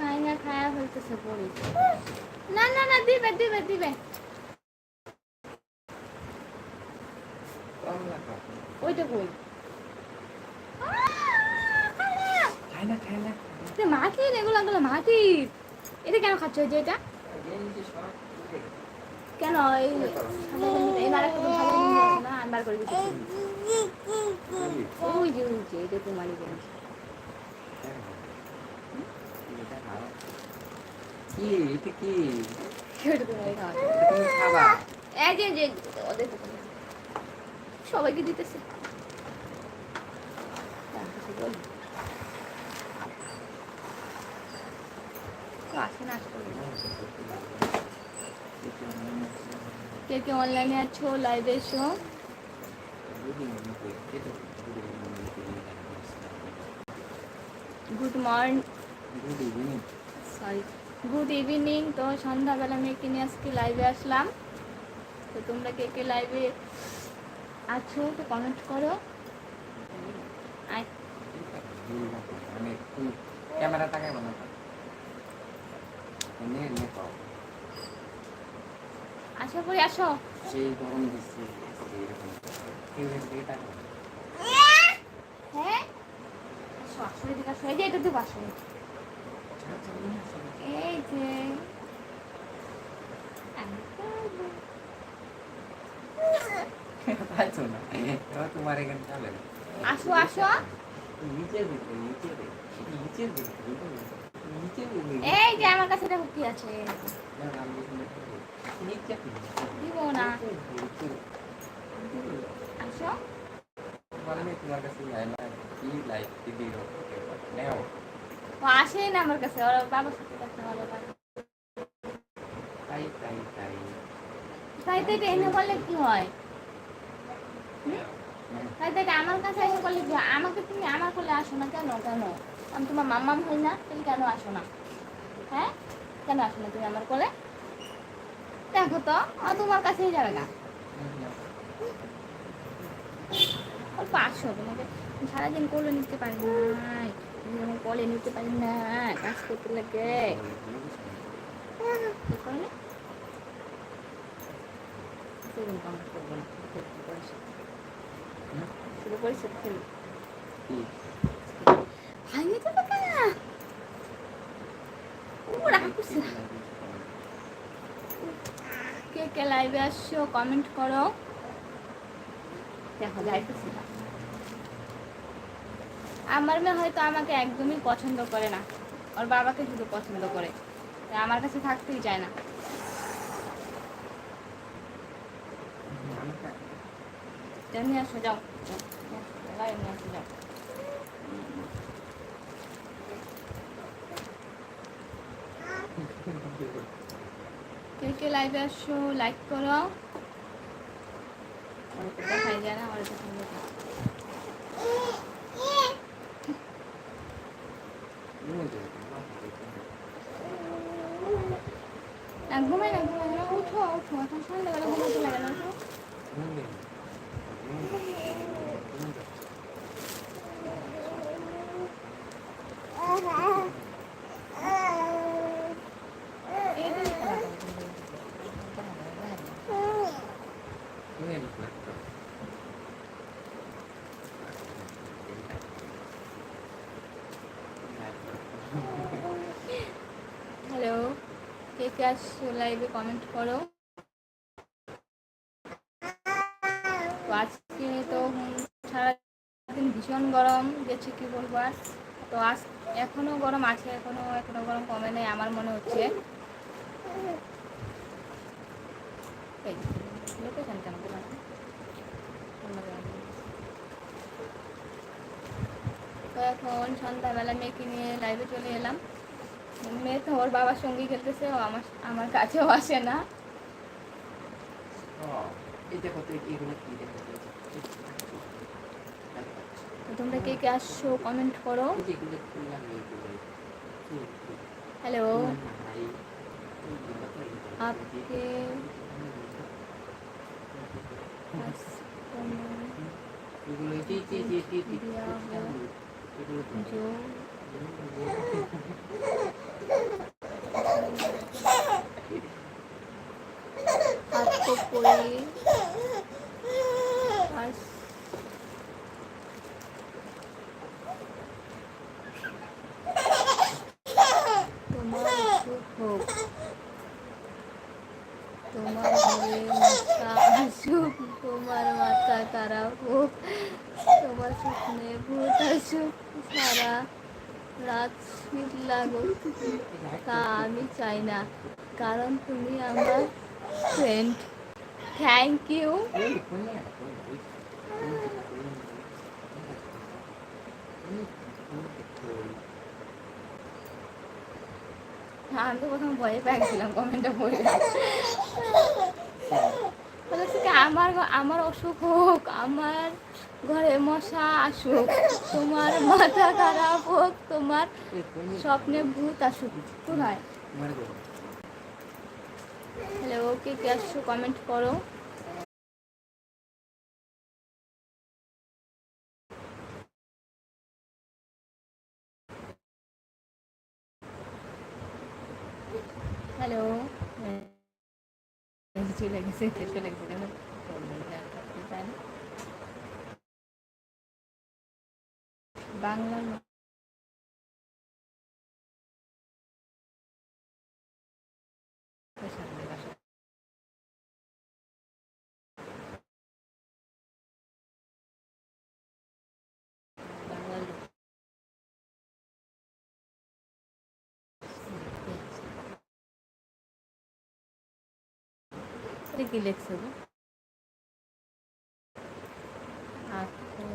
ভাঙা খায়া ফেলতেছে পড়ি। না না না দিবে দিবে দিবে। ওইটা কই? খায় না খায় না। মাটির এগুলো এগুলো মাটির। এটা কেন খাচ্ছ যে এটা? কেন এই না? বার করে ওই যে ওই যে এটা তোমারই জিনিস। কি এটা কি? ওটা তোমারই খাওয়া এটা তুমি খাবা। এই যে যে ওদের সবাইকে দিতেছে। কে কে অনলাইনে আছো লাইভে এসো? Good morning good evening sorry good evening তো সন্ধ্যাবেলা মেয়েকে নিয়ে আজকে লাইভে আসলাম। তো তোমরা কে কে লাইভে আছো তো কমেন্ট করো। আশা করি আসো সেই গরম দিচ্ছে। হ্যাঁ? আসো আসো এদিকে আসো। এই যে এটা নিয়ে আসো। এই তোমার আসো আসো কাছে না, আসো ও আসেই না আমার কাছে ওর বাবার সাথে কথা ভালো লাগে তাই তাই তাই। তাই তো এটা এনে বললে কি হয়? তাই আমার কাছে এসে বললে কি হয়? আমাকে তুমি আমার কোলে আসো না কেন কেন? আমি তোমার মাম্মাম হই না তুমি কেন আসো না? হ্যাঁ? কেন আসো না তুমি আমার কোলে? দেখো তো তোমার কাছেই যাবে না। অল্প আসো তোমাকে সারাদিন কোলে নিতে পারি না তুমি আমার কোলে নিতে পারি না কাজ করতে লাগে কি করলে সেরকম কাম করব না শুরু করিস খেলি ভাঙে যাবে কেন ও রাগ করছে না। কে কে লাইভে আসছো কমেন্ট করো দেখো না আমার মেয়ে হয়তো আমাকে একদমই পছন্দ করে না। ওর বাবাকে শুধু পছন্দ করে। আমার কাছে থাকতেই চায় না। নিয়ে আসো, যাও। নিয়ে আসো, যাও। কে কে লাইভে আসছো? লাইক করো। দেখাই যায় না ওর তো সুন্দর করে। না ঘুমাই না ঘুমাই না উঠো উঠো এখন সন্ধ্যাবেলা ঘুমাতে লাগে না উঠো এই যে খেলা করো তুমি। হ্যালো কে কে আসছো লাইভে কমেন্ট করো। তো আজকে তো সারাদিন ভীষণ গরম, গেছে কি বলব আর। তো আজ এখনও গরম আছে, এখনও এখনও গরম কমে নেই আমার মনে হচ্ছে। তো এখন সন্ধ্যাবেলা মেয়েকে নিয়ে লাইভে চলে এলাম। মেয়ে তো ওর বাবার সঙ্গেই খেলতেছে ও আমার আমার কাছেও আসে না। তোমরা কে কে আসছো কমেন্ট করো। হ্যালো আপকে जो হাত তো পড়ে আর তোমার সুখ হোক তোমার ঘরে মশা আসুক তোমার মাথা খারাপ হোক তোমার স্বপ্নে ভূত আসুক সারা রাত লাগুক তা আমি চাই না। কারণ তুমি আমার ফ্রেন্ড থ্যাংক ইউ আমি তো প্রথম ভয়ে পেয়েছিলাম কমেন্টটা পড়ে। আমার আমার অসুখ হোক, আমার ঘরে মশা আসুক, তোমার মাথা খারাপ হোক, তোমার স্বপ্নে ভূত আসুক কোথায় হ্যালো কে কে আসছো কমেন্ট করো। হ্যালো চলে গেছে চলে গেছে। কেন বাংলা বাংলা লোক এটা কি লেখছে গো আখে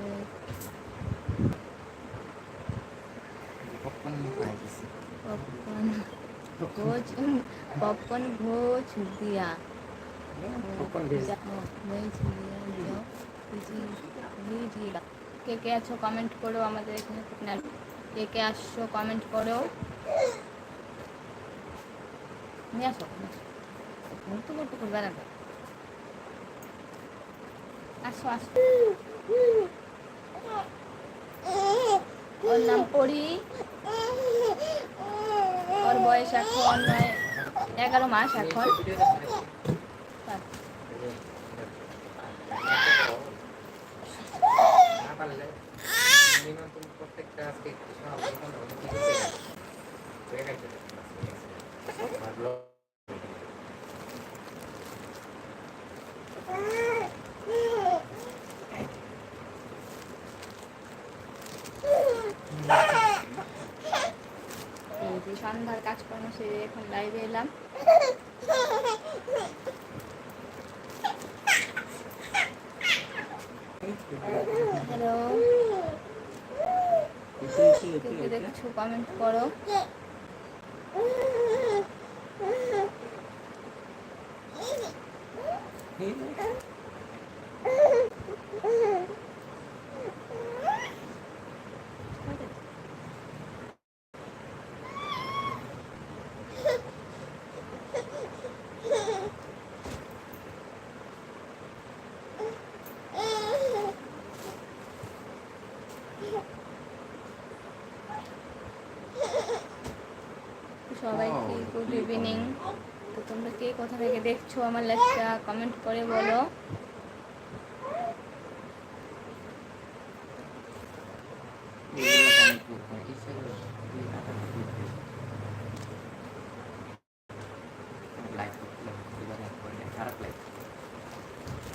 পপকর্ন ভোজ পপকর্ন ভোজ দিয়া। কে কে আছো কমেন্ট করো আমাদের এখানে। কে কে আসছো কমেন্ট করো। নিয়ে আসো মুক্ত করতে করবে না আসো আসো। ওর নাম পড়ি ওর বয়স এখন নয় এগারো মাস এখন। এই যে সন্ধ্যার কাজকর্ম সেরে এখন লাইভে এলাম। হ্যালো কে কে দেখছ কমেন্ট করো। সবাইকে গুড ইভিনিং তো তোমরা কে কোথা থেকে দেখছ আমার লাইফটা কমেন্ট করে বলো।